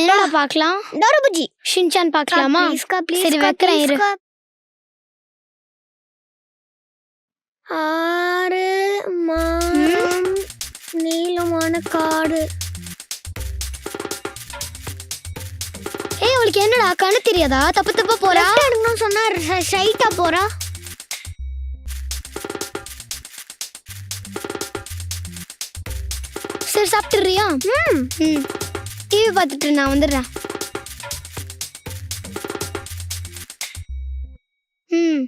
என்னடா பார்க்கலாம்? டோரபுஜி. ஷின்சான் பார்க்கலாமா? சரி வைக்கிறேன் இரு. ஆறு மாம் நீளமான காடு. ஏய் அவளுக்கு என்னடா? கண்ணு தெரியாதா? தப்பு தப்பா போறா? எடுக்கணும்னு சொன்னா ஸ்ட்ரைட்டா போறா. சரி சாப்பிட்டுறியா ம். ம். டிவி பார்த்துட்டு நான் வந்துடுறேன். ம்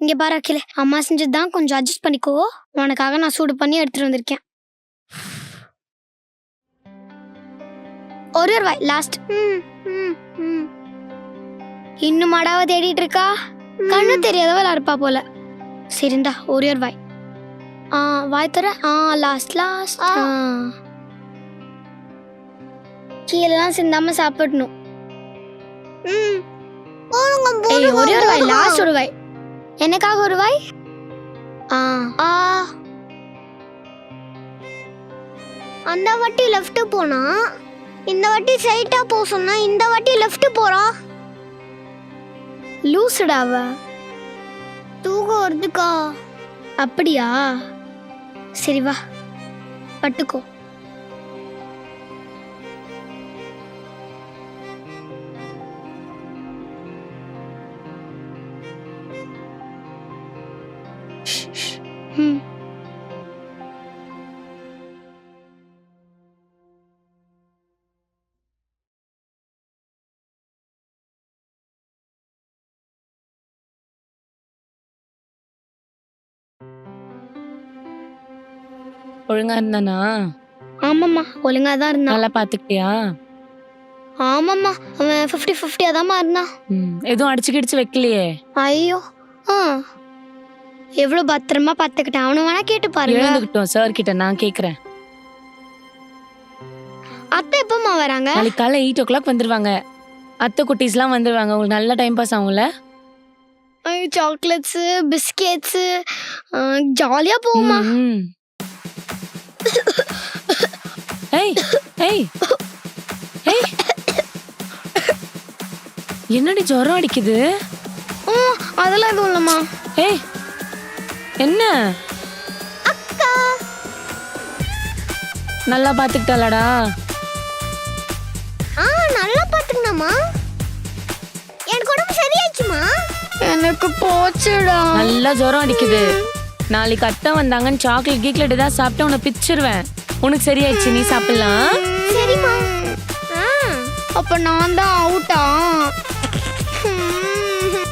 இங்க பாரு அகில அம்மா செஞ்சது தான் கொஞ்சம் அட்ஜஸ்ட் பண்ணிக்கோ. உனக்காக நான் சூடு பண்ணி எடுத்துட்டு வந்திருக்கேன். ஒரு ரூபாய் லாஸ்ட் இன்னும் மடாவ தேடிட்டு இருக்கா? கண்ணு தெரியாதவள் இருப்பா போல. ஒரே ஒரு வாய் ஆ வாய் தர? ஆ லாஸ்ட் லாஸ்ட் ஆ. கீழெல்லாம் சிந்தாம சாப்பிடணும். ஏய் ஒரே ஒரு வாய். லாஸ்ட் ஒரு வாய். எனக்காக ஒரு வாய்? ஆ. ஆ. அந்த வாட்டி லெஃப்ட் போனா இந்த வாட்டி ஸ்ட்ரைட்டா போ சொன்னா இந்த வாட்டி லெஃப்ட் போறா? லூசுடா அவ. தூக்கம் வருதுக்கா. அப்படியா? சரி வா பட்டுக்கோ. ம் ஒழுங்கா இருந்தானா? ஆமாம்மா ஒழுங்கா தான் இருந்தான். நல்லா பாத்துக்கிட்டியா? ஆமாம்மா அவன் ஃபிஃப்டி ஃபிஃப்டியாக தான்மா இருந்தான். ம் எதுவும் அடிச்சு கிடிச்சு வைக்கலையே? ஐயோ ஆ. எவ்வளோ பத்திரமா பார்த்துக்கிட்டேன்? அவனை வேணா கேட்டு பாருங்க. எழுந்துக்கிட்டோம் சார் கிட்ட நான் கேக்குறேன். அத்தை எப்பமா வராங்க? நாளைக்கு காலைல எயிட் ஓ கிளாக் வந்துருவாங்க. அத்தை குட்டீஸ்லாம் வந்துருவாங்க. உங்களுக்கு நல்ல டைம் பாஸ் ஆகும்ல? சாக்லேட்ஸு பிஸ்கெட்ஸு ஜாலியாக போகுமா ம், ம். ஏய் ஏய். ஏய். என்னடி ஜுரம் அடிக்குது? ஓ அதெல்லாம் எதுவும் இல்லைம்மா. ஏய் என்ன? நல்லா பாத்துக்கிட்டாளடா. ஆ நல்லா பாத்துக்கணுமா எனக்கு உடம்பு சரியாச்சுமா எனக்கு போச்சுடா. நல்லா ஜுரம் அடிக்குது. நாளைக்கு அத்தை வந்தாங்கன்னு சாக்லேட் கீக்லேட் ஏதாவது சாப்பிட்டு உன்னை பிச்சிருவேன். உனக்கு சரியாயிடுச்சு நீ சாப்பிடலாம்? சரிம்மா. அப்ப நான் தான் அவுட்டா